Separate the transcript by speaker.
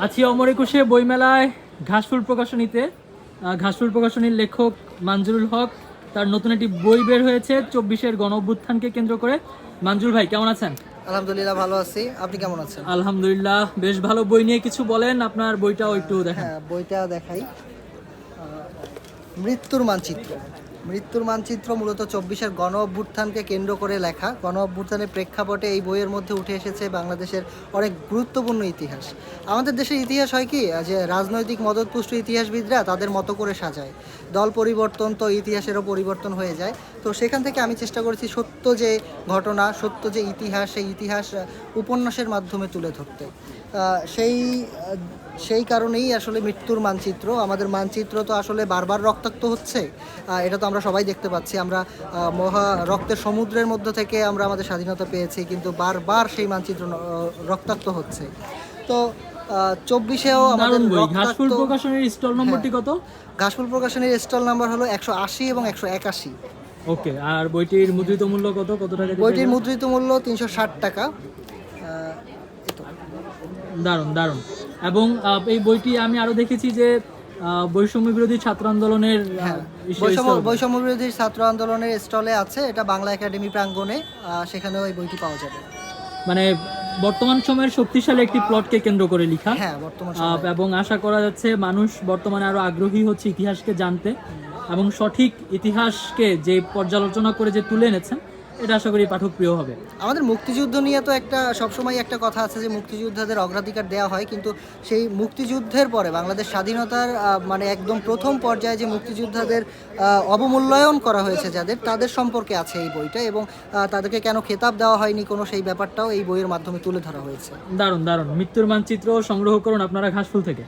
Speaker 1: আছি অমর একুশে বইমেলায় ঘাসফুল প্রকাশনীতে। ঘাসফুল প্রকাশনীর লেখক মানজুরুল হক। তার নতুন একটি বই বের হয়েছে চব্বিশের গণ অভ্যুত্থানকে কেন্দ্র করে। মানজুর ভাই কেমন আছেন?
Speaker 2: আলহামদুলিল্লাহ ভালো আছি। আপনি কেমন আছেন?
Speaker 1: আলহামদুলিল্লাহ বেশ ভালো বই নিয়ে কিছু বলেন। আপনার বইটাও একটু দেখেন।
Speaker 2: হ্যাঁ বইটা দেখাই। মৃত্যুর মানচিত্র। মৃত্যুর মানচিত্র মূলত চব্বিশের গণ অভ্যুত্থানকে কেন্দ্র করে লেখা। গণ অভ্যুত্থানের প্রেক্ষাপটে এই বইয়ের মধ্যে উঠে এসেছে বাংলাদেশের অনেক গুরুত্বপূর্ণ ইতিহাস। আমাদের দেশের ইতিহাস হয় কি? যে রাজনৈতিক মদতপুষ্ট ইতিহাসবিদরা তাদের মতো করে সাজায়। দল পরিবর্তন তো ইতিহাসেরও পরিবর্তন হয়ে যায়। তো সেখান থেকে আমি চেষ্টা করেছি সত্য যে ঘটনা, সত্য যে ইতিহাস, সেই ইতিহাস উপন্যাসের মাধ্যমে তুলে ধরতে। সেই সেই কারণেই আসলে মৃত্যুর মানচিত্র। আমাদের মানচিত্র তো আসলে বারবার রক্তাক্ত হচ্ছে। এটা তো আমরা সবাই দেখতে পাচ্ছি। আমরা মহা রক্তের সমুদ্রের মধ্য থেকে আমরা আমাদের স্বাধীনতা পেয়েছি কিন্তু বারবার সেই মানচিত্র রক্তাক্ত হচ্ছে। তো চব্বিশেও আমাদের
Speaker 1: ঘাসফুল প্রকাশনীর স্টল নম্বরটি কত?
Speaker 2: ঘাসফুল প্রকাশনের স্টল নাম্বার হলো একশো আশি এবং একশো একাশি।
Speaker 1: ওকে আর বইটির মুদ্রিত মূল্য কত? কত টাকা
Speaker 2: বইটির মুদ্রিত মূল্য তিনশো ষাট টাকা।
Speaker 1: দারুণ দারুণ। এবং এই বইটি আমি আরও দেখেছি যে বৈষম্য বিরোধী ছাত্র আন্দোলনের
Speaker 2: হ্যাঁ, বৈষম্য বিরোধী ছাত্র আন্দোলনের স্টলে আছে এটা বাংলা একাডেমি প্রাঙ্গণে সেখানেও এই বইটি পাওয়া যাবে।
Speaker 1: মানে বর্তমান সময়ের শক্তিশালী একটি প্লটকে কেন্দ্র করে লেখা।
Speaker 2: হ্যাঁ।
Speaker 1: এবং আশা করা যাচ্ছে মানুষ বর্তমানে আরও আগ্রহী হচ্ছে ইতিহাসকে জানতে এবং সঠিক ইতিহাসকে যে পর্যালোচনা করে যে তুলে এনেছেন এটা আশা করি পাঠক প্রিয় হবে।
Speaker 2: আমাদের মুক্তিযুদ্ধ নিয়ে তো একটা সবসময় একটা কথা আছে যে মুক্তিযোদ্ধাদের অগ্রাধিকার দেওয়া হয় কিন্তু সেই মুক্তিযুদ্ধের পরে বাংলাদেশ স্বাধীনতার মানে একদম প্রথম পর্যায়ে যে মুক্তিযোদ্ধাদের অবমূল্যায়ন করা হয়েছে যাদের তাদের সম্পর্কে আছে এই বইটা এবং তাদেরকে কেন খেতাব দেওয়া হয়নি কোনো সেই ব্যাপারটাও এই বইয়ের মাধ্যমে তুলে ধরা হয়েছে।
Speaker 1: দারুণ দারুণ। মৃত্যুর মানচিত্র সংগ্রহ করুন আপনারা ঘাসফুল থেকে।